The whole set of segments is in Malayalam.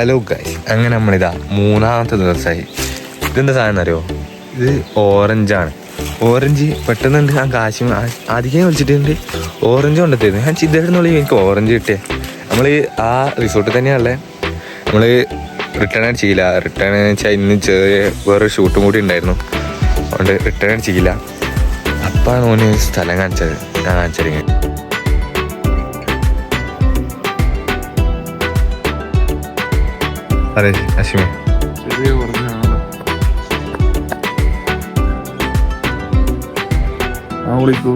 ഹലോ ഗൈസ് അങ്ങനെ നമ്മളിതാ മൂന്നാമത്തെ ദിവസമായി ഇതെന്താ സാധനം അറിയോ? ഇത് ഓറഞ്ചാണ്. ഓറഞ്ച് പെട്ടെന്ന് ഞാൻ കാശ് അധികം വിളിച്ചിട്ടുണ്ട്. ഓറഞ്ച് കൊണ്ടെത്തിയിരുന്നു ഞാൻ ചിന്തയിടുന്നുള്ളൂ എനിക്ക് ഓറഞ്ച് കിട്ടിയേ. നമ്മൾ ആ റിസോർട്ടിൽ തന്നെയാണല്ലേ. നമ്മൾ റിട്ടേൺ അടിച്ചില്ല റിട്ടേൺ വെച്ചാൽ ഇന്ന് ചെറിയ വേറൊരു ഷൂട്ടും കൂടി ഉണ്ടായിരുന്നു. അതുകൊണ്ട് റിട്ടേൺ അടിച്ചില്ല അപ്പാണ് ഓന് സ്ഥലം കാണിച്ചത്. ഞാൻ കാണിച്ചത് അതെ അശ്വിമേ ചെറിയ പറഞ്ഞാണ് ആ വിളിക്കൂ.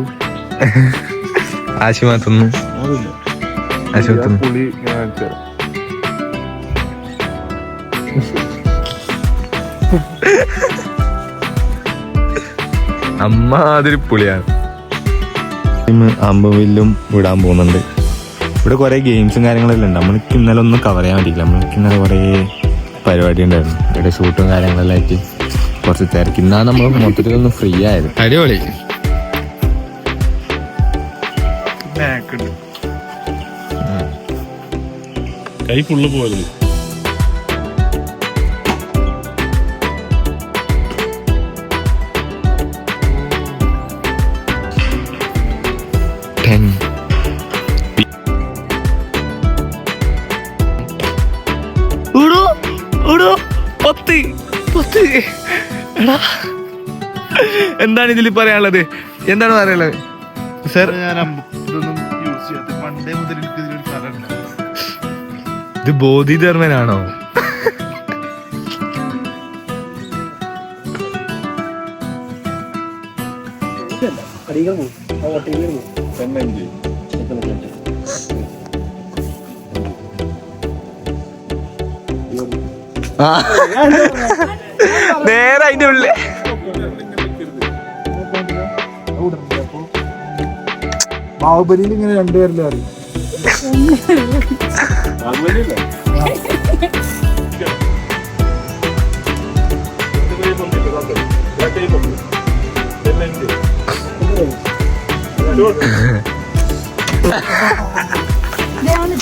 ആശിമ തിന്നു. അതില്ല ആശിമ ആ തിന്നു. പുളി കാണിച്ചു അമ്മ അതൊരു പുളിയാണ്. അമ്പവില്ലും വിടാൻ പോകുന്നുണ്ട്. ഇവിടെ കുറെ ഗെയിംസും കാര്യങ്ങളെല്ലാം ഉണ്ട്. നമ്മൾക്ക് ഇന്നലെ ഒന്നും കവർ ചെയ്യാൻ പറ്റിയില്ല. നമ്മൾക്ക് ഇന്നലെ കുറേ പരിപാടി ഉണ്ടായിരുന്നു. ഇവിടെ ഷൂട്ടും കാര്യങ്ങളെല്ലാം ആയിട്ട് കുറച്ച് തിരക്ക്. ഇന്നാ നമ്മൾ മൊത്തത്തിൽ ഒന്ന് ഫ്രീ ആയത്. അടിപൊളി. കൈ ഫുള്ള് പോയത് ടെൻ പത്ത്. പത്ത്. എടാ. എന്താണ് ഇതിൽ പറയാനുള്ളത്? എന്താണ് പറയാനുള്ളത്? സർ. ഞാൻ ഇതൊന്നും യൂസ് ചെയ്യാത്ത നേരെ അതിന്റെ ഉള്ളിൽ. ബാഹുബലിയിൽ ഇങ്ങനെ രണ്ടുപേരിലും അറിയും ഇതാണ്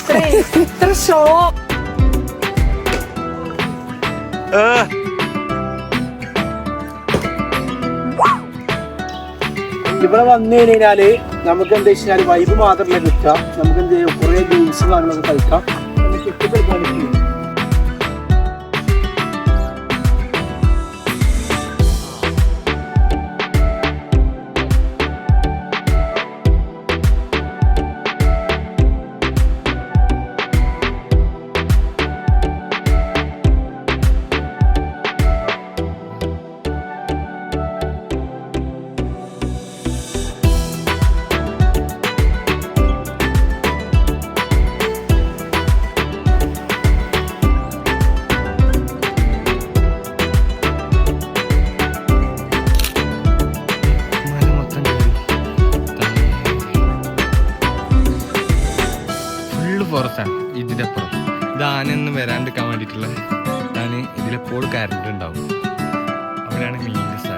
ഇവിടെ വന്നു കഴിഞ്ഞാൽ നമുക്ക് എന്താ വെച്ചാൽ വൈബ് മാത്രമല്ല കിട്ടുക. നമുക്ക് എന്ത് കുറെ ഗെയിംസ് കാര്യങ്ങളൊക്കെ കളിക്കാം. നമുക്ക് ഇഷ്ടപ്പെടുത്താൻ പറ്റും. പുറത്താണ് ഇതിന്റെ അപ്പുറം ഇത് ആനയൊന്നും വരാണ്ടിരിക്കാൻ വേണ്ടിയിട്ടുള്ള ഇതാണ് ഇതിലെപ്പോഴും കരണ്ട് ഉണ്ടാവും. അവിടെയാണ് മീനിന്റെ സ്ഥലമുള്ളത്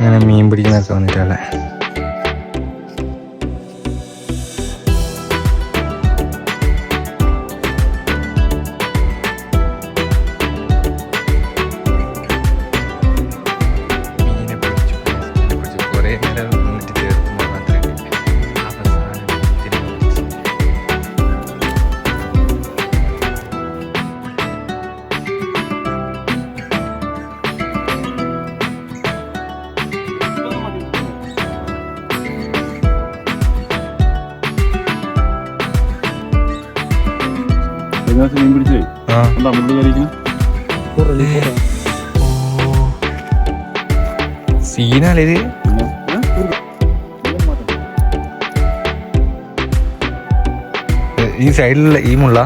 അങ്ങനെ മീൻ പിടിക്കുന്നൊക്കെ വന്നിട്ടല്ലേ മീൻ പിടിച്ചേ എന്താ ഇത്? പിന്നെ ഈ സൈഡിലുള്ള ഈ മുള്ള.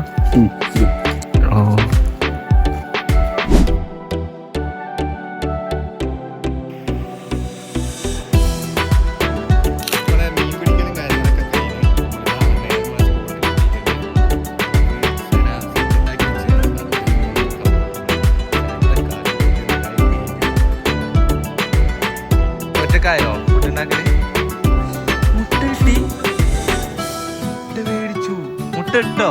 ഉണ്ടാക്കൽ മുട്ട കിട്ടി മുട്ട മേടിച്ചു. മുട്ട ഇട്ടോ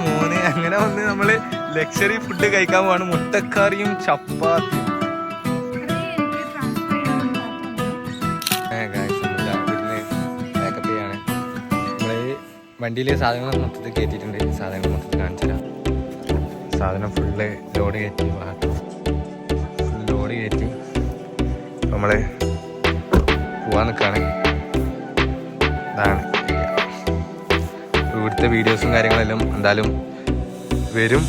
മോനെ അങ്ങനെ വന്ന് നമ്മൾ ലക്ഷറി ഫുഡ് കഴിക്കാൻ പോവാണ്. മുട്ടക്കറിയും ചപ്പാത്തി വണ്ടിയിലെ സാധനങ്ങൾ മൊത്തത്തിൽ കയറ്റിയിട്ടുണ്ട്. സാധനങ്ങൾ മൊത്തത്തിൽ കാണിച്ചില്ല സാധനം ഫുള്ള് ലോഡ് കയറ്റി. നമ്മൾ പോവാൻ നിൽക്കുകയാണ് ഇതാണ്. ഇവിടുത്തെ വീഡിയോസും കാര്യങ്ങളെല്ലാം എന്തായാലും വരും.